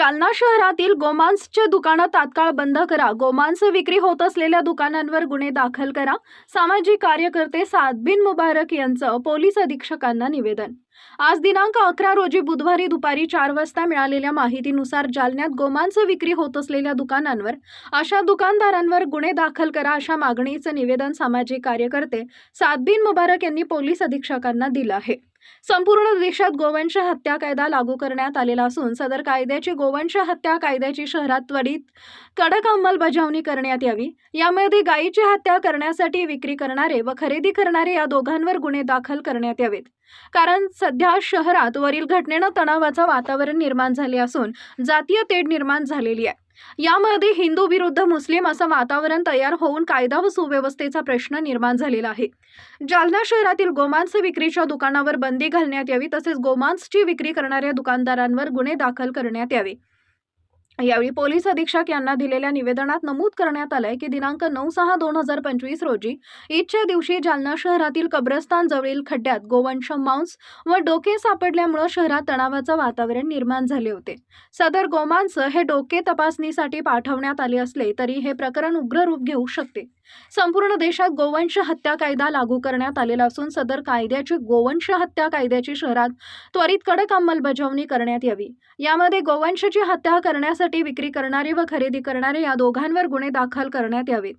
जालना शहरातील गोमांसचे दुकानं तात्काळ बंद करा. गोमांस विक्री होत असलेल्या दुकानांवर गुन्हे दाखल करा. सामाजिक कार्यकर्ते सादबिन मुबारक यांचं पोलीस अधीक्षकांना निवेदन. आज दिनांक अकरा रोजी बुधवारी दुपारी चार वाजता मिळालेल्या माहितीनुसार जालन्यात गोमांस विक्री होत असलेल्या दुकानांवर अशा दुकानदारांवर गुन्हे दाखल करा अशा मागणीचं निवेदन सामाजिक कार्यकर्ते सादबिन मुबारक यांनी पोलीस अधीक्षकांना दिलं आहे. संपूर्ण देशात गोवंश हत्या कायदा लागू करण्यात आलेला असून सदर कायद्याची गोवंश हत्या कायद्याची शहरात त्वरित कडक अंमलबजावणी करण्यात यावी. यामध्ये गायीची हत्या करण्यासाठी विक्री करणारे व खरेदी करणारे या दोघांवर गुन्हे दाखल करण्यात यावेत. कारण सध्या शहरात वरील घटनेनं तणावाचं वातावरण निर्माण झाले असून जातीय तेढ निर्माण झालेली आहे. यामध्ये हिंदू विरुद्ध मुस्लिम असं वातावरण तयार होऊन कायदा व सुव्यवस्थेचा प्रश्न निर्माण झालेला आहे. जालना शहरातील गोमांस विक्रीच्या दुकानावर बंदी घालण्यात यावी तसेच गोमांसची विक्री करणाऱ्या दुकानदारांवर गुन्हे दाखल करण्यात यावे. यावेळी पोलीस अधीक्षक यांना दिलेल्या निवेदनात नमूद करण्यात आलंय की दिनांक नऊ सहा दोन हजार पंचवीस रोजी ईदच्या दिवशी जालना शहरातील कब्रस्तान जवळील खड्ड्यात गोवंश मांस व डोके सापडल्यामुळे शहरात तणावाचं वातावरण निर्माण झाले होते. सदर गोमांस हे डोके तपासणीसाठी पाठवण्यात आले असले तरी हे प्रकरण उग्र रूप घेऊ शकते. संपूर्ण देशात गोवंश हत्या कायदा लागू करण्यात आलेला असून सदर कायद्याची गोवंश हत्या कायद्याची शहरात त्वरित कडक अंमलबजावणी करण्यात यावी. यामध्ये गोवंशची हत्या करण्यासाठी विक्री करणारे व खरेदी करणारे या दोघांवर गुन्हे दाखल करण्यात यावेत.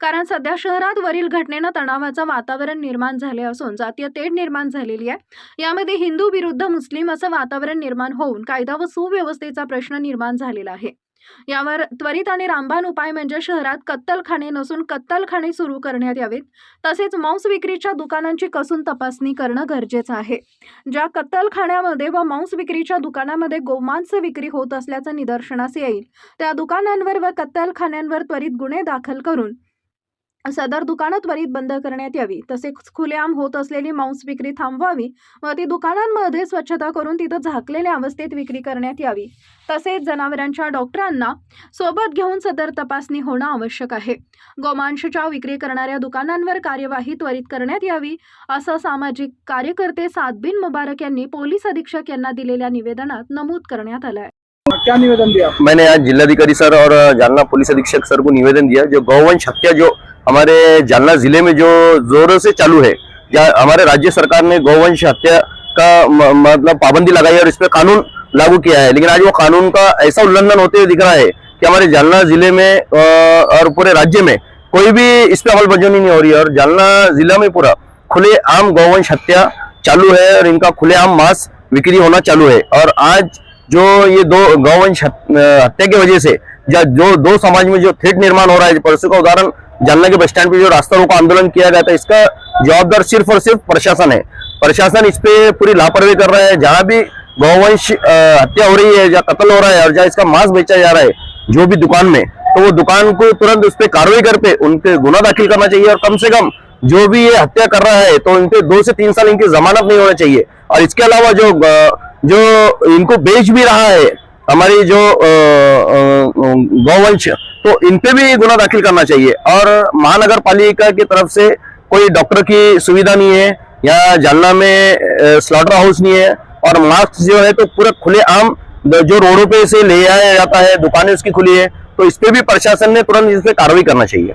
कारण सध्या शहरात वरील घटनेनं तणावाचं वातावरण निर्माण झाले असून जातीय तेढ निर्माण झालेली आहे. यामध्ये हिंदू विरुद्ध मुस्लिम असं वातावरण निर्माण होऊन कायदा व सुव्यवस्थेचा प्रश्न निर्माण झालेला आहे. यावर त्वरित आणि रामबाण उपाय म्हणजे शहरात कत्तलखाने नसून कत्तलखाने सुरू करण्यात यावेत. तसेच मांस विक्रीच्या दुकानांची कसून तपासणी करणं गरजेचं आहे. ज्या कत्तलखान्यामध्ये व मांस विक्रीच्या दुकानामध्ये गोमांस विक्री होत असल्याचं निदर्शनास येईल त्या दुकानांवर व कत्तलखान्यांवर त्वरित गुन्हे दाखल करून सदर दुकानं त्वरित बंद करण्यात यावी. तसेच खुलेआम होत असलेली मांस विक्री थांबवावी व ती दुकानांमध्ये स्वच्छता करून तिथं झाकलेल्या अवस्थेत विक्री करण्यात यावी. तसेच जनावरांच्या डॉक्टरांना सोबत घेऊन सदर तपासणी होणं आवश्यक आहे. गोमांसच्या विक्री करणाऱ्या दुकानांवर कार्यवाही त्वरित करण्यात यावी असं सामाजिक कार्यकर्ते सादबिन मुबारक यांनी पोलीस अधीक्षक यांना दिलेल्या निवेदनात नमूद करण्यात आलं आहे क्या निवेदन दिया? मैंने आज जिलाधिकारी सर और जालना पुलिस अधीक्षक सर को निवेदन दिया जो गौवंश हत्या जो हमारे जालना ज़िले में जो जोरों से चालू है, या हमारे राज्य सरकार ने गौवंश हत्या का मतलब पाबंदी लगाई है और इस पर कानून लागू किया है। लेकिन आज वो कानून का ऐसा उल्लंघन होते हुए दिख रहा है कि हमारे जालना ज़िले में और पूरे राज्य में कोई भी इस पे अमलबजावनी नहीं हो रही है। और जालना जिला में पूरा खुले आम गौवंश हत्या चालू है और इनका खुलेआम मांस बिक्री होना चालू है। और आज जो ये दो गौवंश हत्या की वजह से जो दो समाज में जो थ्रेट निर्माण हो रहा है परसों का उदाहरण जालना के बस स्टैंड पे जो रास्ता रोको आंदोलन किया गया था इसका जवाबदार सिर्फ़ और सिर्फ़ प्रशासन है। प्रशासन इस पे पूरी लापरवाही कर रहा है। जहाँ भी गौवंश हत्या हो रही है या कत्ल हो रहा है और जहाँ इसका मांस बेचा जा रहा है, जो भी दुकान में तो वो दुकान को तुरंत उस पर कार्रवाई कर पे उनके गुना दाखिल करना चाहिए और कम से कम जो भी ये हत्या कर रहा है तो इनके दो से तीन साल इनकी जमानत नहीं होना चाहिए। और इसके अलावा जो जो इनको बेच भी रहा है, हमारी जो गौवंश तो इन पे भी गुना दाखिल करना चाहिए। और महानगर पालिका की तरफ़ से कोई डॉक्टर की सुविधा नहीं है, या जालना में स्लॉटर हाउस नहीं है, और मास्क जो है तो पूरे खुले आम जो रोडों पे से ले आया जाता है, दुकानें उसकी खुली है तो इस पे भी प्रशासन ने तुरंत इस पर कार्रवाई करना चाहिए।